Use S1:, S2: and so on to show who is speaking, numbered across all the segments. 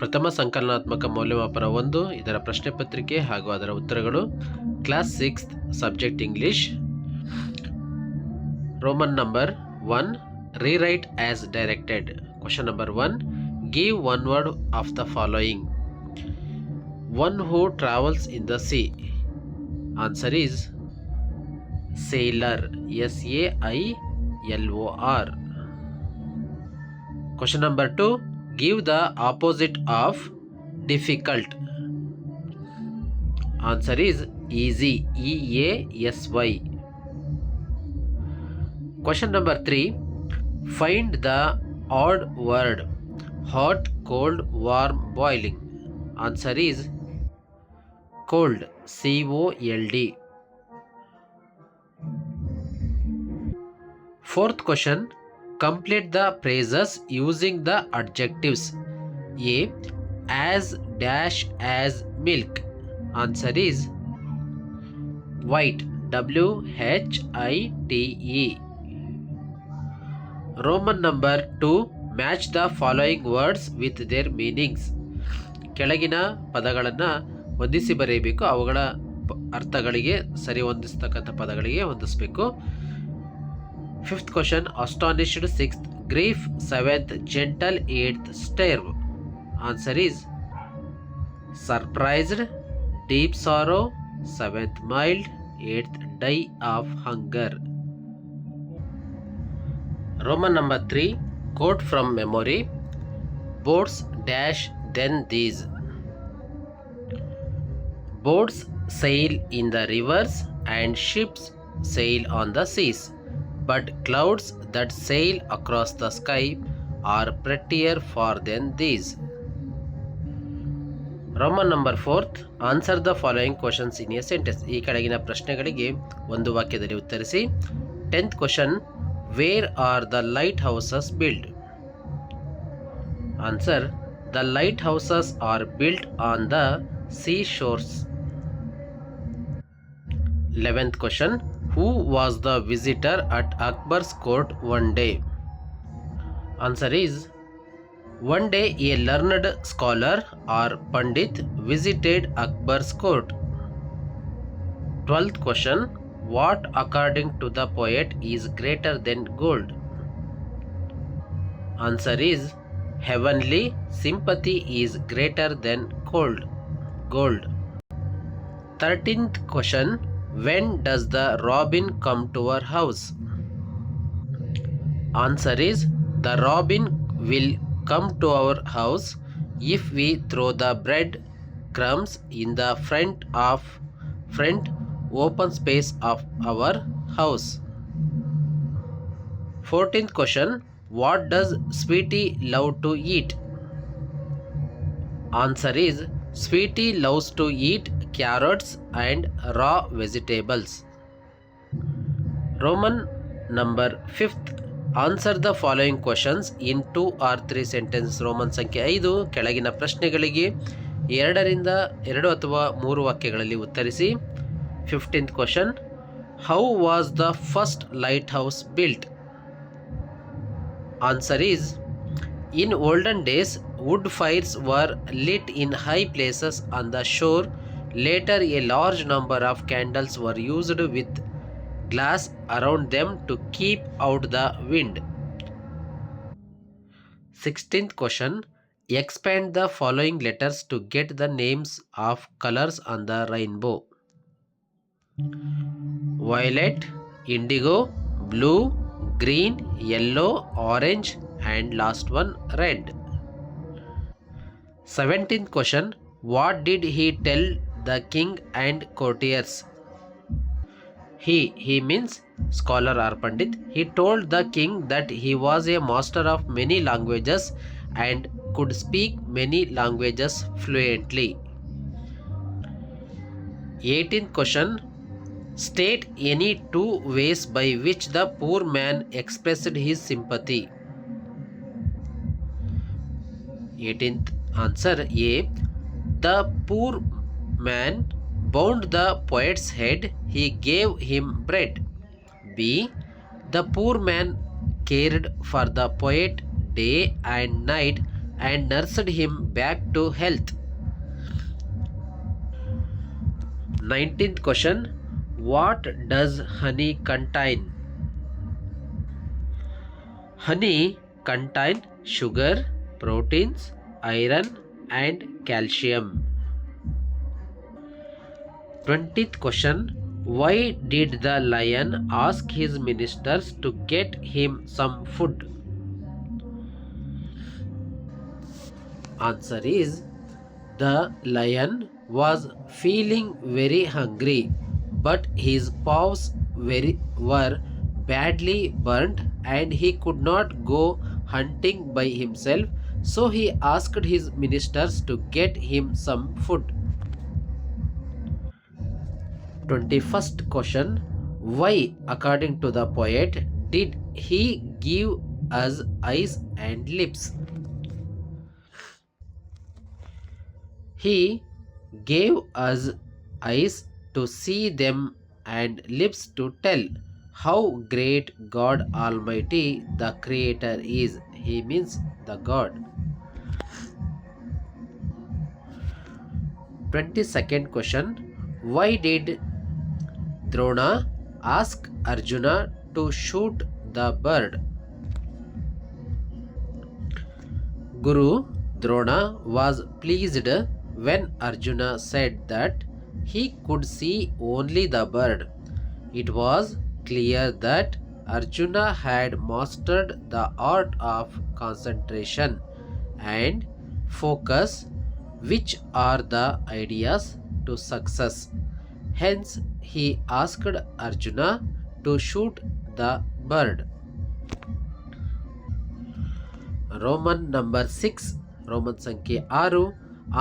S1: ಪ್ರಥಮ ಸಂಕಲನಾತ್ಮಕ ಮೌಲ್ಯಮಾಪನ ಒಂದು, ಇದರ ಪ್ರಶ್ನೆ ಪತ್ರಿಕೆ ಹಾಗೂ ಅದರ ಉತ್ತರಗಳು. Class six subject English. Roman number one, rewrite as directed. Question number one, give one word of the following. One who travels in the sea. Answer is sailor, S A I L O R. Question number 2 give the opposite of difficult. Answer is easy. E a s y. Question number 3 find the odd word. Hot cold warm boiling. Answer is cold. C o l d. Fourth question complete the phrases using the adjectives a as dash as milk answer is white W H I T E Roman number two match the following words with their meanings ಕೆಳಗಿನ ಪದಗಳನ್ನು ಹೊಂದಿಸಿ ಬರೆಯಬೇಕು ಅವುಗಳ ಅರ್ಥಗಳಿಗೆ ಸರಿ ಹೊಂದಿಸ್ತಕ್ಕಂಥ ಪದಗಳಿಗೆ ಹೊಂದಿಸಬೇಕು. Fifth question. Astonished sixth Grief seventh Gentle eighth Stare Answer is Surprised Deep sorrow seventh Mild eighth Die of hunger. Roman number 3 Quote from memory Boats dash then these. Boats sail in the rivers and ships sail on the seas but clouds that sail across the sky are prettier far than these. Roman number fourth answer the following questions in a sentence ಈ ಕೆಳಗಿನ ಪ್ರಶ್ನೆಗಳಿಗೆ ಒಂದು ವಾಕ್ಯದಲ್ಲಿ ಉತ್ತರಿಸಿ. Tenth question where are the light houses build answer the light houses are built on the sea shores eleventh question Who was the visitor at Akbar's court one day? Answer is One day a learned scholar or Pandit visited Akbar's court. Twelfth question What according to the poet is greater than gold? Answer is Heavenly sympathy is greater than cold. Gold. Thirteenth question When does the robin come to our house? Answer is The robin will come to our house if we throw the bread crumbs in the front of front open space of our house. 14th question What does Sweetie love to eat? Answer is Sweetie loves to eat carrots and raw vegetables. Roman number 5th answer the following questions in two or three sentences Roman ಸಂಖ್ಯೆ ಐದು ಕೆಳಗಿನ ಪ್ರಶ್ನೆಗಳಿಗೆ ಎರಡರಿಂದ ಎರಡು ಅಥವಾ ಮೂರು ವಾಕ್ಯಗಳಲ್ಲಿ ಉತ್ತರಿಸಿ fifteenth question how was the first light house built answer is in olden days wood fires were lit in high places on the shore. Later, a large number of candles were used with glass around them to keep out the wind. 16th question Expand the following letters to get the names of colors on the rainbow violet, indigo, blue, green, yellow, orange, and last one red. 17th question What did he tell the king and courtiers? He, he means scholar or pandit, he told the king that he was a master of many languages and could speak many languages fluently. 18th question State any two ways by which the poor man expressed his sympathy. 18th answer A. The poor man bound the poet's head, he gave him bread. B. The poor man cared for the poet day and night and nursed him back to health. 19th question What does honey contain? Honey contain sugar, proteins, iron and calcium. 20th question Why did the lion ask his ministers to get him some food? Answer is The lion was feeling very hungry, but his paws very, were badly burnt and he could not go hunting by himself, so he asked his ministers to get him some food. 21st question Why, according to the poet, did he give us eyes and lips? He gave us eyes to see them and lips to tell how great God Almighty the Creator is. He means the God. 22nd question Why did Drona ask Arjuna to shoot the bird? Guru Drona was pleased when Arjuna said that he could see only the bird. It was clear that Arjuna had mastered the art of concentration and focus, which are the ideas to success. Hence, he asked Arjuna to shoot the bird Roman number six Roman ಸಂಖ್ಯೆ ಆರು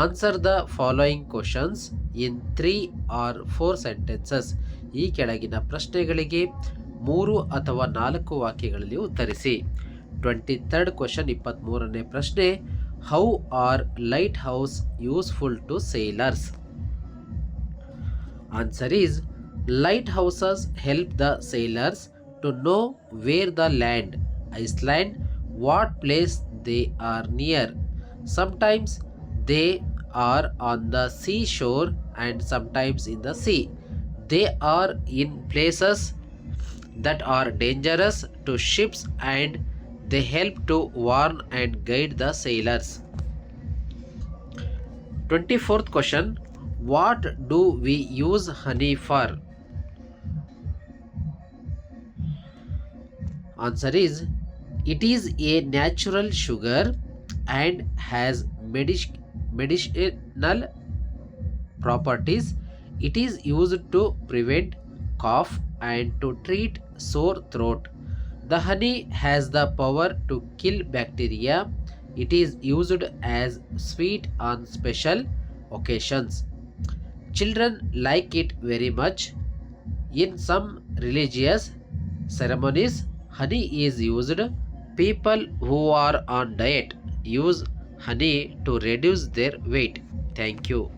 S1: answer the following questions in three or four sentences ಈ ಕೆಳಗಿನ ಪ್ರಶ್ನೆಗಳಿಗೆ ಮೂರು ಅಥವಾ ನಾಲ್ಕು ವಾಕ್ಯಗಳಲ್ಲಿ ಉತ್ತರಿಸಿ. Twenty third question ಇಪ್ಪತ್ತ್ಮೂರನೇ ಪ್ರಶ್ನೆ. How are light house useful to sailors Answer is lighthouses help the sailors to know where the land, Iceland, what place they are near. Sometimes they are on the seashore and sometimes in the sea. They are in places that are dangerous to ships and they help to warn and guide the sailors. 24th question What do we use honey for? Answer is It is a natural sugar and has medic- medicinal properties. It is used to prevent cough and to treat sore throat. The honey has the power to kill bacteria. It is used as sweet on special occasions. Children like it very much. In some religious ceremonies, honey is used. People who are on diet use honey to reduce their weight. Thank you.